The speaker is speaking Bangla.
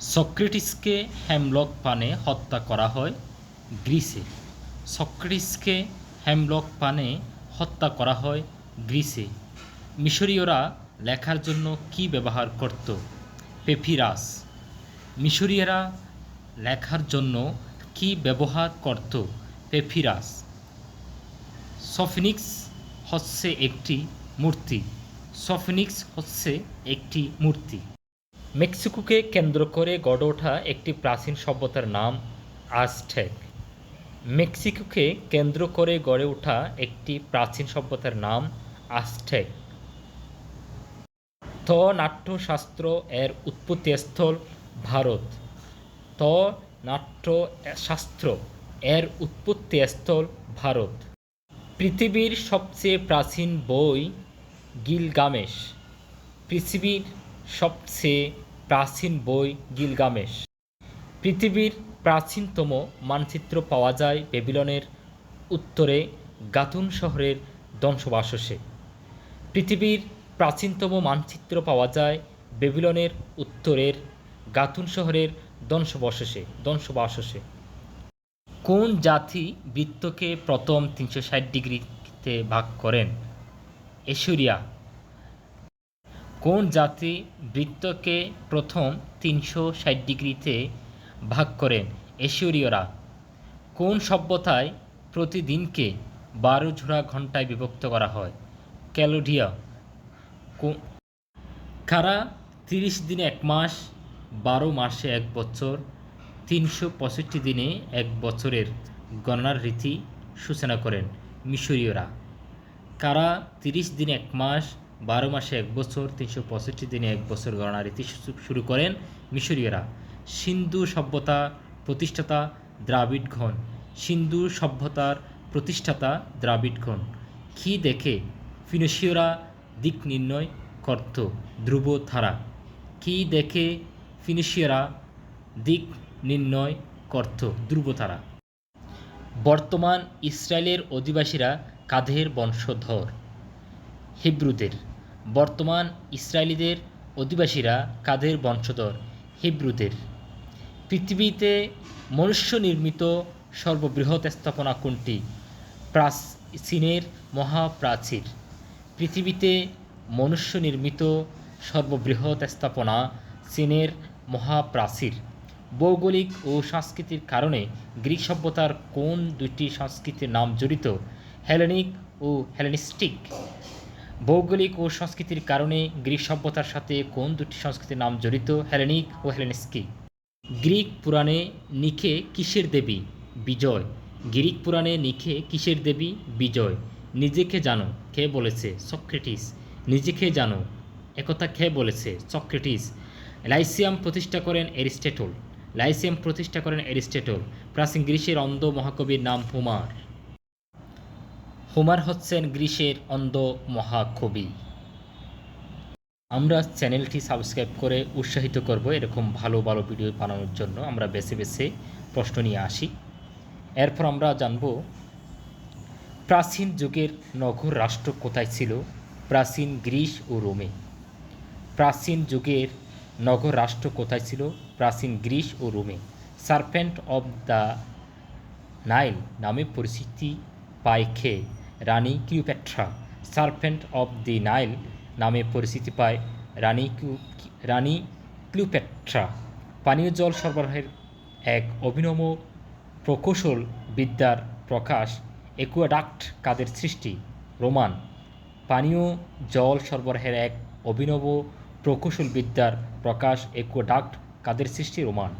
সক্রেটিসকে হ্যামলক পানে হত্যা করা হয় গ্রিসে। সক্রেটিসকে হ্যামলক পানে হত্যা করা হয় গ্রিসে। মিশরীয়রা লেখার জন্য কি ব্যবহার করত? পেপিরাস মিশরীয়রা লেখার জন্য কি ব্যবহার করত? পেপিরাস সফিনিক্স হচ্ছে একটি মূর্তি। সফিনিক্স হচ্ছে একটি মূর্তি। মেক্সিকোকে কেন্দ্র করে গড়ে ওঠা একটি প্রাচীন সভ্যতার নাম আজটেক। মেক্সিকোকে কেন্দ্র করে গড়ে ওঠা একটি প্রাচীন সভ্যতার নাম আজটেক। ত নাট্যশাস্ত্র এর উৎপত্তিস্থল ভারত। ত নাট্যশাস্ত্র এর উৎপত্তিস্থল ভারত। পৃথিবীর সবচেয়ে প্রাচীন বই গিলগামেশ। পৃথিবীর সবচেয়ে প্রাচীন বই গিলগামেশ। পৃথিবীর প্রাচীনতম মানচিত্র পাওয়া যায় বেবিলনের উত্তরে গাতুন শহরের ধ্বংসবাসসে। পৃথিবীর প্রাচীনতম মানচিত্র পাওয়া যায় বেবিলনের উত্তরের গাতুন শহরের ধ্বংসবশেষে ধ্বংসবাসসে। কোন জাতি বৃত্তকে প্রথম তিনশো ষাট ডিগ্রিতে ভাগ করেন? এশরিয়া কোন জাতি বৃত্তকে প্রথম তিনশো ষাট ডিগ্রিতে ভাগ করেন? এশীয়রা কোন সভ্যতায় প্রতিদিনকে বারো ঝোড়া ঘন্টায় বিভক্ত করা হয়? ক্যালোডিয়া। কারা তিরিশ দিনে এক মাস, বারো মাসে এক বছর, তিনশো পঁয়ষট্টি দিনে এক বছরের গণনার রীতি সূচনা করেন মিশরীয়রা? কারা তিরিশ দিনে এক মাস বারো মাসে এক বছর, তিনশো পঁয়ষট্টি দিনে এক বছর গণনা রীতি শুরু করেন মিশরীয়রা। সিন্ধু সভ্যতা প্রতিষ্ঠাতা দ্রাবিড়গণ সিন্ধু সভ্যতার প্রতিষ্ঠাতা দ্রাবিড়গণ কি দেখে ফিনিশীয়রা দিক নির্ণয় করত ধ্রুব ধারা? কি দেখে ফিনিশীয়রা দিক নির্ণয় করত ধ্রুবতারা বর্তমান ইসরায়েলের অধিবাসীরা কাঁধের বংশধর? হিব্রুদের। বর্তমান ইসরায়েলিদের অধিবাসীরা কাদের বংশধর? হিব্রুদের। পৃথিবীতে মনুষ্য নির্মিত সর্ববৃহৎ স্থাপনা কোনটি? প্রাচীনের মহাপ্রাচীর। পৃথিবীতে মনুষ্য নির্মিত সর্ববৃহৎ স্থাপনা চীনের মহাপ্রাচীর। ভৌগোলিক ও সাংস্কৃতিক কারণে গ্রিক সভ্যতার কোন দুটি সংস্কৃতির নাম জড়িত? হেলেনিক ও হেলেনিস্টিক। ভৌগোলিক ও সংস্কৃতির কারণে গ্রিক সভ্যতার সাথে কোন দুটি সংস্কৃতির নাম জড়িত, হেলেনিক ও হেলেনিস্কি গ্রিক পুরাণে নিখে কিসের দেবী? বিজয়। গ্রিক পুরাণে নিখে কিসের দেবী? বিজয়। নিজেকে জানো, কে বলেছে? সক্রেটিস। নিজেকে জানো, একথা কে বলেছে? সক্রেটিস। লাইসিয়াম প্রতিষ্ঠা করেন এরিস্টেটল। লাইসিয়াম প্রতিষ্ঠা করেন এরিস্টেটল। প্রাচীন গ্রীসের অন্ধ মহাকবির নাম হুমার। হোমার হচ্ছেন গ্রীসের অন্ধ মহাকবি। আমরা চ্যানেলটি সাবস্ক্রাইব করে উৎসাহিত করব এরকম ভালো ভালো ভিডিও বানানোর জন্য। আমরা বেছে বেছে প্রশ্ন নিয়ে আসি। এরপর আমরা জানব, প্রাচীন যুগের নগর রাষ্ট্র কোথায় ছিল? প্রাচীন গ্রিস ও রোমে। প্রাচীন যুগের নগর রাষ্ট্র কোথায় ছিল? প্রাচীন গ্রিস ও রোমে। সার্পেন্ট অব দ্য নাইল নামে পরিচিতি পায় খে রানী Cleopatra serpent of the Nile নামে পরিচিতি পায় রানী রানী ক্লিওপেট্রা। পানীয় জল সরবরাহের এক অভিনব প্রকৌশল বিদ্যার প্রকাশ একুয়াডাক্ট কাদের সৃষ্টি, রোমান। পানীয় জল সরবরাহের এক অভিনব প্রকৌশল বিদ্যার প্রকাশ একুয়াডাক্ট কাদের সৃষ্টি, রোমান।